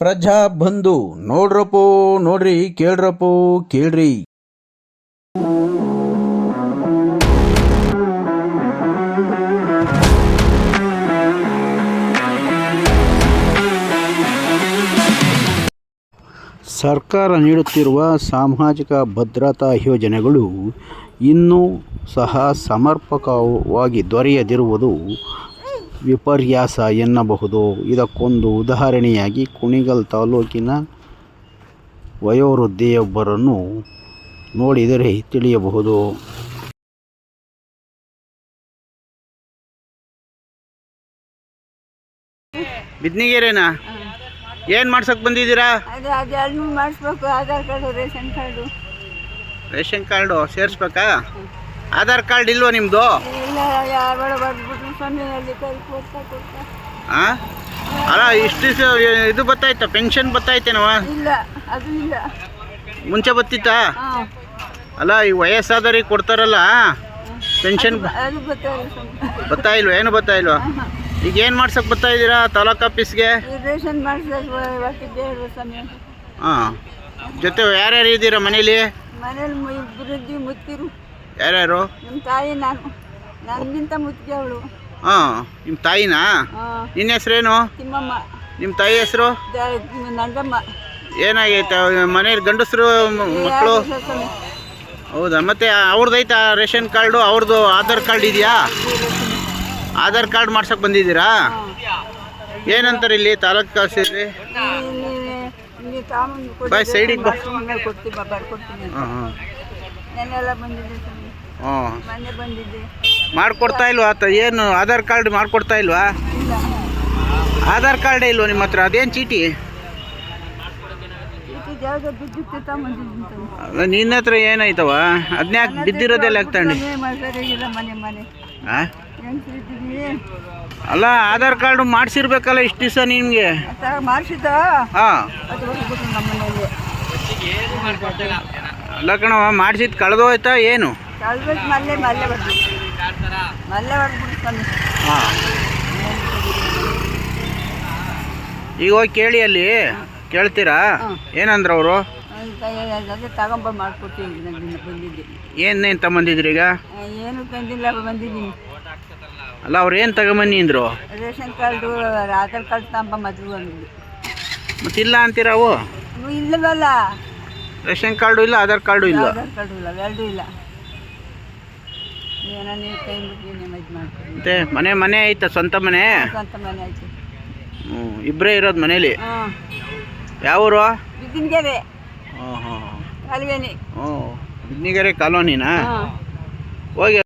ಪ್ರಜಾ ಬಂಧು, ನೋಡ್ರಪ್ಪೋ, ನೋಡ್ರಿ, ಕೇಳ್ರಪ್ಪೋ, ಕೇಳ್ರಿ. ಸರ್ಕಾರ ನೀಡುತ್ತಿರುವ ಸಾಮಾಜಿಕ ಭದ್ರತಾ ಯೋಜನೆಗಳು ಇನ್ನೂ ಸಹ ಸಮರ್ಪಕವಾಗಿ ದೊರೆಯದಿರುವುದು ವಿಪರ್ಯಾಸ ಎನ್ನಬಹುದು. ಇದಕ್ಕೊಂದು ಉದಾಹರಣೆಯಾಗಿ ಕುಣಿಗಲ್ ತಾಲೂಕಿನ ವಯೋವೃದ್ಧೆಯೊಬ್ಬರನ್ನು ನೋಡಿದರೆ ತಿಳಿಯಬಹುದು. ಬಿದ್ನಿಗೆರೆನಾ? ಏನು ಮಾಡ್ಸಕ್ ಬಂದಿದ್ದೀರಾ? ಅದು ಅದು ಮಾಡಿಸ್ಬೇಕು Aadhaar card ration card. Ration card ಸೇರಿಸ್ಬೇಕಾ? Aadhaar card ಇಲ್ವಾ ನಿಮ್ಮದು ಆ? ಅಲ್ಲ ಇಷ್ಟು ಇದು ಬತ್ತಾಯ್ತಾ? ಪೆನ್ಷನ್ ಬತ್ತಾಯ್ತೇನವ? ಇಲ್ಲ ಅದು ಇಲ್ಲ. ಮುಂಚೆ ಬತ್ತಿತ್ತಾ? ಅಲ್ಲ ಈ ವಯಸ್ಸಾದವ್ರಿಗೆ ಕೊಡ್ತಾರಲ್ಲ ಪೆನ್ಷನ್ ಇಲ್ವಾ? ಏನು ಬತ್ತಾ ಇಲ್ವಾ? ಈಗ ಏನು ಮಾಡ್ಸಕ್ ಬರ್ತಾ ಇದ್ದೀರಾ ತಾಲೂಕ್ ಆಫೀಸ್ಗೆ? ಹಾಂ. ಜೊತೆ ಯಾರ್ಯಾರು ಇದ್ದೀರಾ ಮನೇಲಿ? ಯಾರ್ಯಾರು? ನಿಮ್ಮ ತಾಯಿ ನಾನು. ನನಗಿಂತ ಮುತ್ತಿಗೆ ಅವಳು. ಹಾಂ ನಿಮ್ಮ ತಾಯಿನಾ? ನಿನ್ನ ಹೆಸ್ರೇನು? ತಿಮ್ಮಮ್ಮ. ನಿಮ್ಮ ತಾಯಿ ಹೆಸರು? ಏನಾಗೈತೆ? ಮನೇಲಿ ಗಂಡಸರು ಮಕ್ಕಳು ಹೌದಾ? ಮತ್ತೆ ಅವ್ರದ್ದೈತಾ ರೇಷನ್ ಕಾರ್ಡು? ಅವ್ರದ್ದು ಆಧಾರ್ ಕಾರ್ಡ್ ಇದೆಯಾ? ಆಧಾರ್ ಕಾರ್ಡ್ ಮಾಡ್ಸಕ್ ಬಂದಿದ್ದೀರಾ? ಏನಂತಾರೆ ಇಲ್ಲಿ ತಾಲೂಕು ಕಳಿಸಿದ್ರಿ ಬಾಯ್, ಸೈಡಿಗೆ ಬಾ. ಹಾಂ ಹಾಂ ಹಾಂ ಮಾಡ್ಕೊಡ್ತಾ ಇಲ್ವಾ? ಆತ ಏನು, ಆಧಾರ್ ಕಾರ್ಡ್ ಮಾಡ್ಕೊಡ್ತಾ ಇಲ್ವಾ? ಆಧಾರ್ ಕಾರ್ಡೇ ಇಲ್ವಾ ನಿಮ್ಮ ಹತ್ರ? ಅದೇನು ಚೀಟಿ? ನಿನ್ನ ಹತ್ರ ಏನಾಯ್ತವ? ಅದನ್ಯಾಕೆ ಬಿದ್ದಿರೋದೆಲ್ಲ ಆಗ್ತಾಂಡಿ ಅಲ್ಲ, ಆಧಾರ್ ಕಾರ್ಡ್ ಮಾಡಿಸಿರ್ಬೇಕಲ್ಲ ಇಷ್ಟು ದಿವಸ ನಿಮಗೆ ಅಲ್ಲ ಕಣವ ಮಾಡಿಸಿದ್ ಕಳೆದೋಯ್ತಾ ಏನು? ಹಾಂ. ಈಗ ಹೋಗಿ ಕೇಳಿ ಅಲ್ಲಿ ಕೇಳ್ತೀರಾ? ಏನಂದ್ರ ಅವರು? ಅದೇ ತಗೊಂಬ ಮಾಡ್ಕೊಡ್ತೀವಿ ನಾನು ಬಂದಿದ್ದೆ. ಏನೇನು ತಗೊಂಬಂದಿದ್ರಿ ಈಗ? ಏನು ತಂದಿಲ್ಲ ಬಂದಿದ್ದೀನಿ. ಅಲ್ಲ ಅವ್ರು ಏನು ತಗೊಂಬನ್ನಿ ಅಂದರು? ರೇಷನ್ ಕಾರ್ಡು ಆಧಾರ್ ಕಾರ್ಡ್ ತಗೊಂಬ ಮದುವೆ ಅಂದ್ಬಿಟ್ಟು ಮತ್ತೆ ಇಲ್ಲ ಅಂತೀರಾ ಅವು? ಇಲ್ಲವಲ್ಲ. ರೇಷನ್ ಕಾರ್ಡು ಇಲ್ಲ ಆಧಾರ್ ಕಾರ್ಡು ಇಲ್ಲ? ಆಧಾರ್ ಕಾರ್ಡು ಇಲ್ಲ ಎರಡೂ ಇಲ್ಲ ಏನೋ ನೀವು ಕೈ ಮುಟ್ಟಿ ನಿಮ್ಮ ಇದು ಮಾಡ್ತೀವಿ ಮತ್ತೆ ಮನೆ ಮನೆ ಐತ ಸ್ವಂತ ಮನೆ? ಹ್ಞೂ ಇಬ್ಬರೇ ಇರೋದು ಮನೇಲಿ? ಯಾವೂರು ಬಿದ್ನಿಗೆರೆ. ಕಾಲೋನಿನಾ? ಹೋಗಿ